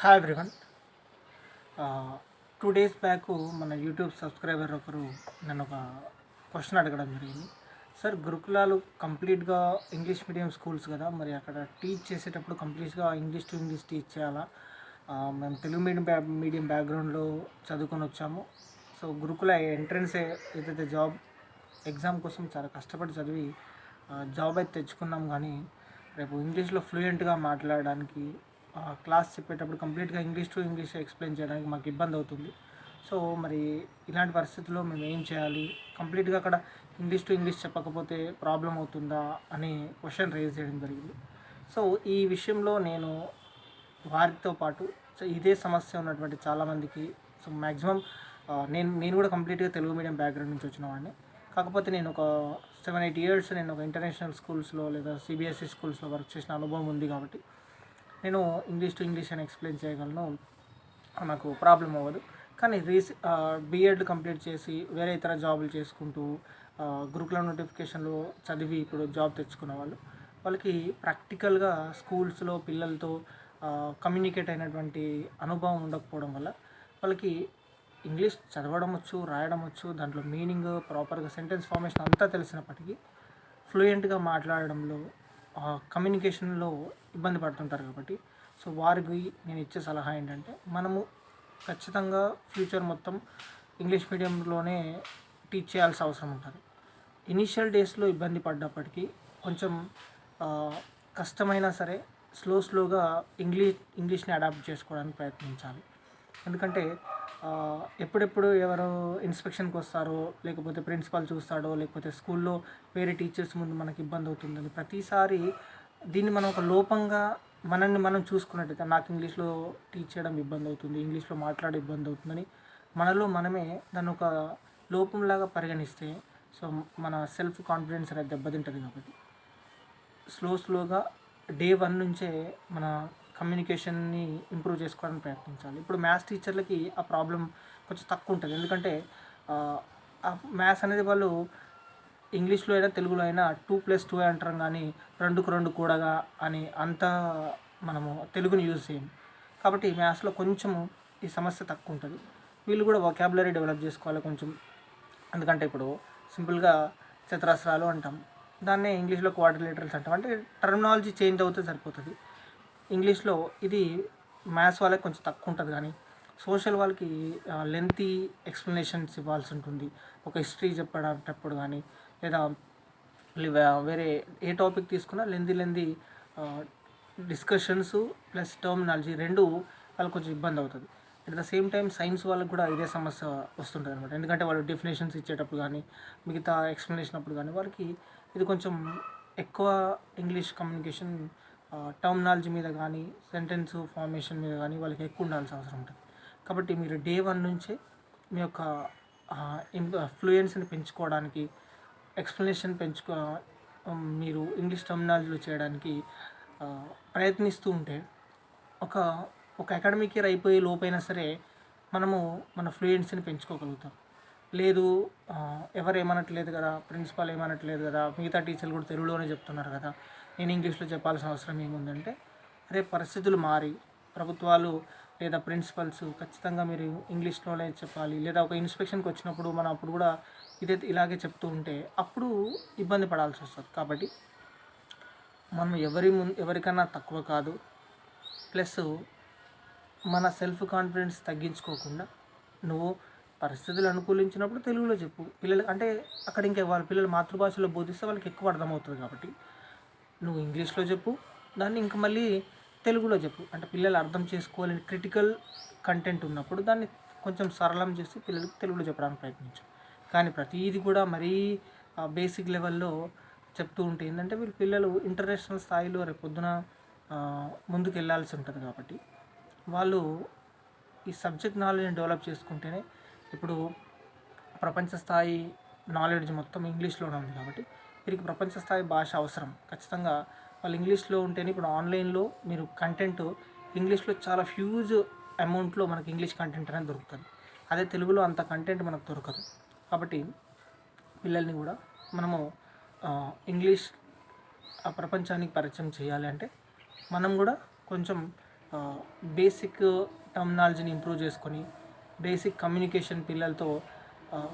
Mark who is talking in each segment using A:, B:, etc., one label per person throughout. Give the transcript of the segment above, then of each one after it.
A: Hi everyone two days back మన YouTube subscriber ఒకరు నన్ను ఒక క్వశ్చన్ అడగడం జరిగింది. సార్ గురుకులాలు కంప్లీట్గా ఇంగ్లీష్ మీడియం స్కూల్స్ కదా మరి అక్కడ టీచ్ చేసేటప్పుడు కంప్లీట్గా ఇంగ్లీష్ టు ఇంగ్లీష్ టీచ్ చేయాలా? Uh, మేము తెలుగు మీడియం బ్యా మీడియం బ్యాక్గ్రౌండ్లో చదువుకొని వచ్చాము. సో గురుకుల ఎంట్రన్స్ ఏదైతే జాబ్ ఎగ్జామ్ కోసం చాలా కష్టపడి చదివి uh, జాబ్ అయితే తెచ్చుకున్నాం. కానీ రేపు ఇంగ్లీష్లో ఫ్లూయెంట్గా మాట్లాడడానికి క్లాస్ చెప్పేటప్పుడు కంప్లీట్గా ఇంగ్లీష్ టు ఇంగ్లీష్ ఎక్స్ప్లెయిన్ చేయడానికి మాకు ఇబ్బంది అవుతుంది. సో మరి ఇలాంటి పరిస్థితుల్లో మేము ఏం చేయాలి? కంప్లీట్గా అక్కడ ఇంగ్లీష్ టు ఇంగ్లీష్ చెప్పకపోతే ప్రాబ్లం అవుతుందా అని క్వశ్చన్ రేజ్ చేయడం జరిగింది. సో ఈ విషయంలో నేను వారితో పాటు సో ఇదే సమస్య ఉన్నటువంటి చాలామందికి సో మ్యాక్సిమం నేను నేను కూడా కంప్లీట్గా తెలుగు మీడియం బ్యాక్గ్రౌండ్ నుంచి వచ్చిన వాడిని. కాకపోతే నేను ఒక సెవెన్ ఎయిట్ ఇయర్స్ నేను ఒక ఇంటర్నేషనల్ స్కూల్స్లో లేదా సిబిఎస్ఈ స్కూల్స్లో వర్క్ చేసిన అనుభవం ఉంది కాబట్టి నేను ఇంగ్లీష్ టు ఇంగ్లీష్ అని ఎక్స్ప్లెయిన్ చేయగలను. నాకు ప్రాబ్లం అవ్వదు. కానీ రీస్ బీఎడ్ కంప్లీట్ చేసి వేరే ఇతర జాబులు చేసుకుంటూ గురుకుల నోటిఫికేషన్లో చదివి ఇప్పుడు జాబ్ తెచ్చుకున్న వాళ్ళు వాళ్ళకి ప్రాక్టికల్గా స్కూల్స్లో పిల్లలతో కమ్యూనికేట్ అయినటువంటి అనుభవం ఉండకపోవడం వల్ల వాళ్ళకి ఇంగ్లీష్ చదవడం వచ్చు రాయడం వచ్చు దాంట్లో మీనింగ్ ప్రాపర్గా సెంటెన్స్ ఫార్మేషన్ అంతా తెలిసినప్పటికీ ఫ్లూయెంట్గా మాట్లాడడంలో కమ్యూనికేషన్లో ఇబ్బంది పడుతుంటారు కాబట్టి సో వారికి నేను ఇచ్చే సలహా ఏంటంటే మనము ఖచ్చితంగా ఫ్యూచర్ మొత్తం ఇంగ్లీష్ మీడియంలోనే టీచ్ చేయాల్సిన అవసరం ఉంటుంది. ఇనీషియల్ డేస్లో ఇబ్బంది పడ్డప్పటికీ కొంచెం కష్టమైనా సరే స్లో స్లోగా ఇంగ్లీష్ ఇంగ్లీష్ని అడాప్ట్ చేసుకోవడానికి ప్రయత్నించాలి. ఎందుకంటే ఎప్పుడెప్పుడు ఎవరు ఇన్స్పెక్షన్కి వస్తారో లేకపోతే ప్రిన్సిపాల్ చూస్తాడో లేకపోతే స్కూల్లో వేరే టీచర్స్ ముందు మనకి ఇబ్బంది అవుతుందని ప్రతిసారి దీన్ని మనం ఒక లోపంగా మనల్ని మనం చూసుకున్నట్టయితే నాకు ఇంగ్లీష్లో టీచ్ చేయడం ఇబ్బంది అవుతుంది ఇంగ్లీష్లో మాట్లాడే ఇబ్బంది అవుతుందని మనలో మనమే దాన్ని ఒక లోపంలాగా పరిగణిస్తే సో మన సెల్ఫ్ కాన్ఫిడెన్స్ అనేది దెబ్బతింటుంది కాబట్టి. స్లో స్లోగా డే వన్ నుంచే మన కమ్యూనికేషన్ని ఇంప్రూవ్ చేసుకోవడానికి ప్రయత్నించాలి. ఇప్పుడు మ్యాథ్స్ టీచర్లకి ఆ ప్రాబ్లం కొంచెం తక్కువ ఉంటుంది ఎందుకంటే ఆ మ్యాథ్స్ అనేది వాళ్ళు ఇంగ్లీష్లో అయినా తెలుగులో అయినా టూ ప్లస్ టూ అంటారు కానీ రెండుకు రెండు కూడగా అని అంత మనము తెలుగుని యూజ్ చేయం. కాబట్టి మ్యాథ్స్లో కొంచెము ఈ సమస్య తక్కువ ఉంటుంది వీళ్ళు కూడా వొకాబులరీ డెవలప్ చేసుకోవాలి కొంచెం. ఎందుకంటే ఇప్పుడు సింపుల్గా చతురస్రాలు అంటాం. దాన్నే ఇంగ్లీష్లో క్వాడ్రిలేటరల్స్ అంటాం. అంటే టర్మినాలజీ చేంజ్ అవుతే సరిపోతుంది. ఇంగ్లీష్లో ఇది మ్యాథ్స్ వాళ్ళకి కొంచెం తక్కువ ఉంటుంది కానీ సోషల్ వాళ్ళకి లెంతీ ఎక్స్ప్లెనేషన్స్ ఇవ్వాల్సి ఉంటుంది. ఒక హిస్టరీ చెప్పేటప్పుడు కానీ లేదా వేరే ఏ టాపిక్ తీసుకున్నా లెంది లెంది డిస్కషన్స్ ప్లస్ టర్మినాలజీ రెండు వాళ్ళకి కొంచెం ఇబ్బంది అవుతుంది. At the same time science వాళ్ళకి కూడా ఇదే సమస్య వస్తుంటుంది అనమాట ఎందుకంటే వాళ్ళు డెఫినేషన్స్ ఇచ్చేటప్పుడు కానీ మిగతా ఎక్స్ప్లెనేషన్ అప్పుడు కానీ వాళ్ళకి ఇది కొంచెం ఎక్కువ ఇంగ్లీష్ కమ్యూనికేషన్ టర్మినాలజీ మీద కానీ సెంటెన్స్ ఫార్మేషన్ మీద కానీ వాళ్ళకి ఎక్కువ ఉండాల్సిన అవసరం ఉంటుంది. కాబట్టి మీరు డే వన్ నుంచే మీ యొక్క ఫ్లూయెన్స్ని పెంచుకోవడానికి ఎక్స్ప్లెనేషన్ పెంచుకో మీరు ఇంగ్లీష్ టర్మినాలజీలో చేయడానికి ప్రయత్నిస్తూ ఉంటే ఒక ఒక అకాడమిక్ ఇయర్ అయిపోయే లోపైనా సరే మనము మన ఫ్లూయెన్సీని పెంచుకోగలుగుతాం. లేదు ఎవరు ఏమనట్లేదు కదా ప్రిన్సిపాల్ ఏమనట్లేదు కదా మిగతా టీచర్లు కూడా తెలుగులోనే చెప్తున్నారు కదా నేను ఇంగ్లీష్లో చెప్పాల్సిన అవసరం ఏముందంటే రేపు పరిస్థితులు మారి ప్రభుత్వాలు లేదా ప్రిన్సిపల్స్ ఖచ్చితంగా మీరు ఇంగ్లీష్లోనే చెప్పాలి లేదా ఒక ఇన్స్పెక్షన్కి వచ్చినప్పుడు మనం అప్పుడు కూడా ఇదే ఇలాగే చెప్తూ ఉంటే అప్పుడు ఇబ్బంది పడాల్సి వస్తుంది. కాబట్టి మనం ఎవరి ముందు ఎవరికన్నా తక్కువ కాదు. ప్లస్ మన సెల్ఫ్ కాన్ఫిడెన్స్ తగ్గించుకోకుండా నువ్వు పరిస్థితులు అనుకూలించినప్పుడు తెలుగులో చెప్పు. పిల్లలు అంటే అక్కడ ఇంకా వాళ్ళ పిల్లలు మాతృభాషలో బోధిస్తే వాళ్ళకి ఎక్కువ అర్థమవుతుంది కాబట్టి నువ్వు ఇంగ్లీష్లో చెప్పు దాన్ని ఇంక మళ్ళీ తెలుగులో చెప్పు. అంటే పిల్లలు అర్థం చేసుకోవాలని క్రిటికల్ కంటెంట్ ఉన్నప్పుడు దాన్ని కొంచెం సరళం చేసి పిల్లలకి తెలుగులో చెప్పడానికి ప్రయత్నించు. కానీ ప్రతిదీ కూడా మరీ బేసిక్ లెవెల్లో చెప్తూ ఉంటే ఏంటంటే వీళ్ళు పిల్లలు ఇంటర్నేషనల్ స్థాయిలో రేపొద్దున ముందుకు వెళ్ళాల్సి ఉంటుంది కాబట్టి వాళ్ళు ఈ సబ్జెక్ట్ నాలెడ్జ్ని డెవలప్ చేసుకుంటేనే ఇప్పుడు ప్రపంచ స్థాయి నాలెడ్జ్ మొత్తం ఇంగ్లీష్లోనే ఉంది కాబట్టి వీరికి ప్రపంచ స్థాయి భాష అవసరం. ఖచ్చితంగా వాళ్ళు ఇంగ్లీష్లో ఉంటేనే ఇప్పుడు ఆన్లైన్లో మీరు కంటెంట్ ఇంగ్లీష్లో చాలా ఫ్యూజ్ అమౌంట్లో మనకి ఇంగ్లీష్ కంటెంట్ అనేది దొరుకుతుంది. అదే తెలుగులో అంత కంటెంట్ మనకు దొరకదు. కాబట్టి పిల్లల్ని కూడా మనము ఇంగ్లీష్ ఆ ప్రపంచానికి పరిచయం చేయాలి అంటే మనం కూడా కొంచెం బేసిక్ టర్మినాలజీని ఇంప్రూవ్ చేసుకొని బేసిక్ కమ్యూనికేషన్ పిల్లలతో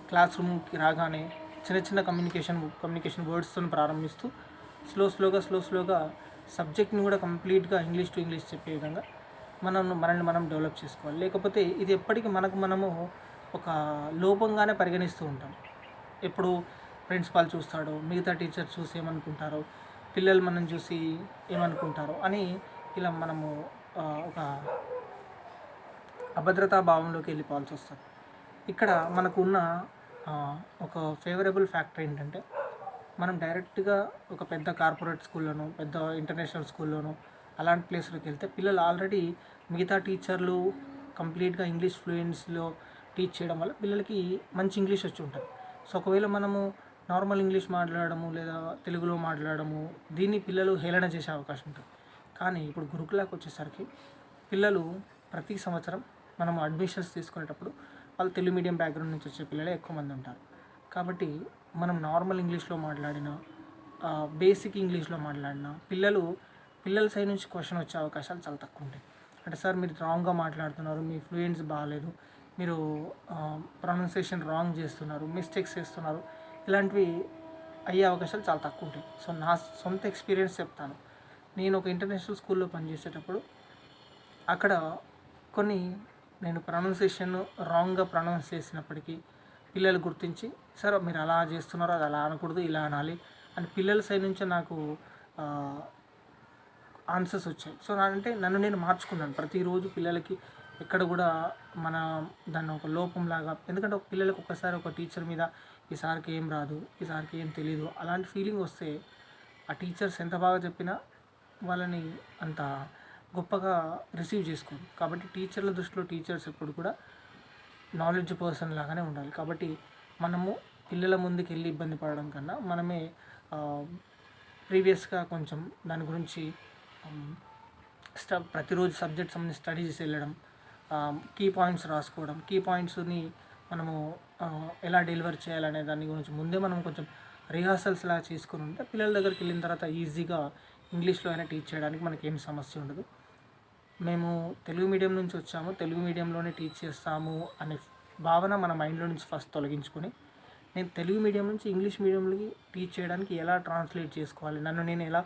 A: క్లాస్ రూమ్కి రాగానే చిన్న చిన్న కమ్యూనికేషన్ కమ్యూనికేషన్ వర్డ్స్తో ప్రారంభిస్తూ స్లో స్లోగా స్లో స్లోగా సబ్జెక్ట్ని కూడా కంప్లీట్గా ఇంగ్లీష్ టు ఇంగ్లీష్ చెప్పే విధంగా మనం మనల్ని మనం డెవలప్ చేసుకోవాలి. లేకపోతే ఇది ఎప్పటికీ మనకు మనము ఒక లోపంగానే పరిగణిస్తూ ఉంటాం. ఎప్పుడు ప్రిన్సిపాల్ చూస్తాడో మిగతా టీచర్ చూసి ఏమనుకుంటారో పిల్లలు మనం చూసి ఏమనుకుంటారో అని ఇలా మనము ఒక అభద్రతా భావంలోకి వెళ్ళిపోవాల్సి వస్తుంది. ఇక్కడ మనకు ఉన్న ఒక ఫేవరబుల్ ఫ్యాక్టర్ ఏంటంటే మనం డైరెక్ట్గా ఒక పెద్ద కార్పొరేట్ స్కూల్లోనో పెద్ద ఇంటర్నేషనల్ స్కూల్లోనో అలాంటి ప్లేస్లోకి వెళ్తే పిల్లలు ఆల్రెడీ మిగతా టీచర్లు కంప్లీట్గా ఇంగ్లీష్ ఫ్లూయెన్స్లో టీచ్ చేయడం వల్ల పిల్లలకి మంచి ఇంగ్లీష్ వచ్చి ఉంటుంది. సో ఒకవేళ మనము నార్మల్ ఇంగ్లీష్ మాట్లాడడము లేదా తెలుగులో మాట్లాడడము దీన్ని పిల్లలు హేళన చేసే అవకాశం ఉంటుంది. కానీ ఇప్పుడు గురుకులాకు వచ్చేసరికి పిల్లలు ప్రతి సంవత్సరం మనం అడ్మిషన్స్ తీసుకునేటప్పుడు వాళ్ళు తెలుగు మీడియం బ్యాక్గ్రౌండ్ నుంచి వచ్చే పిల్లలే ఎక్కువ మంది ఉంటారు. కాబట్టి మనం నార్మల్ ఇంగ్లీష్లో మాట్లాడిన బేసిక్ ఇంగ్లీష్లో మాట్లాడిన పిల్లలు పిల్లల సైడ్ నుంచి క్వశ్చన్ వచ్చే అవకాశాలు చాలా తక్కువ ఉంటాయి. అంటే సార్ మీరు రాంగ్గా మాట్లాడుతున్నారు మీ ఫ్లూయెన్స్ బాగాలేదు మీరు ప్రొనౌన్సియేషన్ రాంగ్ చేస్తున్నారు మిస్టేక్స్ చేస్తున్నారు ఇలాంటివి అయ్యే అవకాశాలు చాలా తక్కువ ఉంటాయి. సో నా సొంత ఎక్స్పీరియన్స్ చెప్తాను. నేను ఒక ఇంటర్నేషనల్ స్కూల్లో పనిచేసేటప్పుడు అక్కడ కొన్ని నేను ప్రొనౌన్సియేషన్ రాంగ్గా ప్రొనౌన్స్ చేసినప్పటికీ పిల్లలు గుర్తించి సార్ మీరు అలా చేస్తున్నారో అది అలా అనకూడదు ఇలా అనాలి అని పిల్లల సైడ్ నుంచి నాకు ఆన్సర్స్ వచ్చాయి. సో అంటే నన్ను నేను మార్చుకున్నాను. ప్రతిరోజు పిల్లలకి ఎక్కడ కూడా మన దాన్ని ఒక లోపంలాగా ఎందుకంటే ఒక పిల్లలకు ఒక్కసారి ఒక టీచర్ మీద ఈ సార్కి ఏం రాదు ఈ సార్కి ఏం తెలియదు అలాంటి ఫీలింగ్ వస్తే ఆ టీచర్స్ ఎంత బాగా చెప్పినా వాళ్ళని అంత గొప్పగా రిసీవ్ చేసుకోరు. కాబట్టి టీచర్ల దృష్టిలో టీచర్స్ ఎప్పుడు కూడా నాలెడ్జ్ పర్సన్ లాగానే ఉండాలి. కాబట్టి మనము పిల్లల ముందుకు వెళ్ళి ఇబ్బంది పడడం కన్నా మనమే ప్రీవియస్గా కొంచెం దాని గురించి స్ట ప్రతిరోజు సబ్జెక్ట్ సంబంధించి స్టడీ చేసి వెళ్ళడం కీ పాయింట్స్ రాసుకోవడం కీ పాయింట్స్ని మనము ఎలా డెలివర్ చేయాలనే దాని గురించి ముందే మనం కొంచెం రిహార్సల్స్ లాగా చేసుకుని ఉంటే పిల్లల దగ్గరికి వెళ్ళిన తర్వాత ఈజీగా ఇంగ్లీష్లో అయినా టీచ్ చేయడానికి మనకి ఏం సమస్య ఉండదు. మేము తెలుగు మీడియం నుంచి వచ్చాము. తెలుగు మీడియంలోనే టీచ్ చేస్తాము అనే భావన మన మైండ్లో నుంచి ఫస్ట్ తొలగించుకొని నేను తెలుగు మీడియం నుంచి ఇంగ్లీష్ మీడియంలోకి టీచ్ చేయడానికి ఎలా ట్రాన్స్లేట్ చేసుకోవాలి నన్ను నేను ఎలా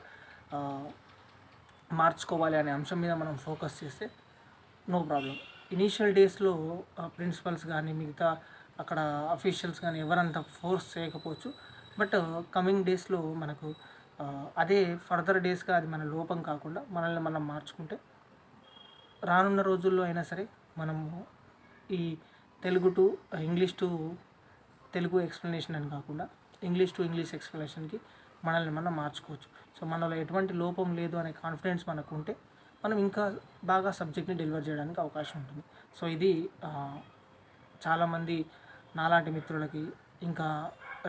A: మార్చుకోవాలి అనే అంశం మీద మనం ఫోకస్ చేస్తే నో ప్రాబ్లం ఇనీషియల్ డేస్లో ప్రిన్సిపల్స్ కానీ మిగతా అక్కడ అఫీషియల్స్ కానీ ఎవరంత ఫోర్స్ చేయకపోవచ్చు. బట్ కమింగ్ డేస్లో మనకు అదే ఫర్దర్ డేస్గా అది మన లోపం కాకుండా మనల్ని మనం మార్చుకుంటే రానున్న రోజుల్లో అయినా సరే మనము ఈ Telugu to English to Telugu explanation అని కాకుండా ఇంగ్లీష్ టు ఇంగ్లీష్ ఎక్స్ప్లెనేషన్కి మనల్ని మనం మార్చుకోవచ్చు. సో మనలో ఎటువంటి లోపం లేదు అనే కాన్ఫిడెన్స్ మనకు ఉంటే మనం ఇంకా బాగా సబ్జెక్ట్ని డెలివర్ చేయడానికి అవకాశం ఉంటుంది. సో ఇది చాలామంది నాలాంటి మిత్రులకి ఇంకా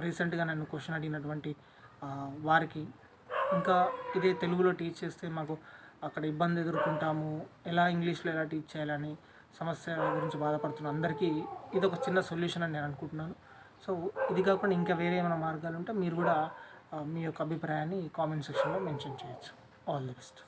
A: రీసెంట్గా నన్ను క్వశ్చన్ అడిగినటువంటి వారికి ఇంకా ఇదే తెలుగులో టీచ్ చేస్తే మాకు అక్కడ ఇబ్బంది ఎదుర్కొంటాము ఎలా ఇంగ్లీష్లో ఎలా టీచ్ చేయాలని సమస్య గురించి బాధపడుతున్న అందరికీ ఇది ఒక చిన్న సొల్యూషన్ అని నేను అనుకుంటున్నాను. సో ఇది కాకుండా ఇంకా వేరే ఏమైనా మార్గాలు ఉంటే మీరు కూడా మీ యొక్క అభిప్రాయాన్ని కామెంట్ సెక్షన్లో మెన్షన్ చేయొచ్చు. All the best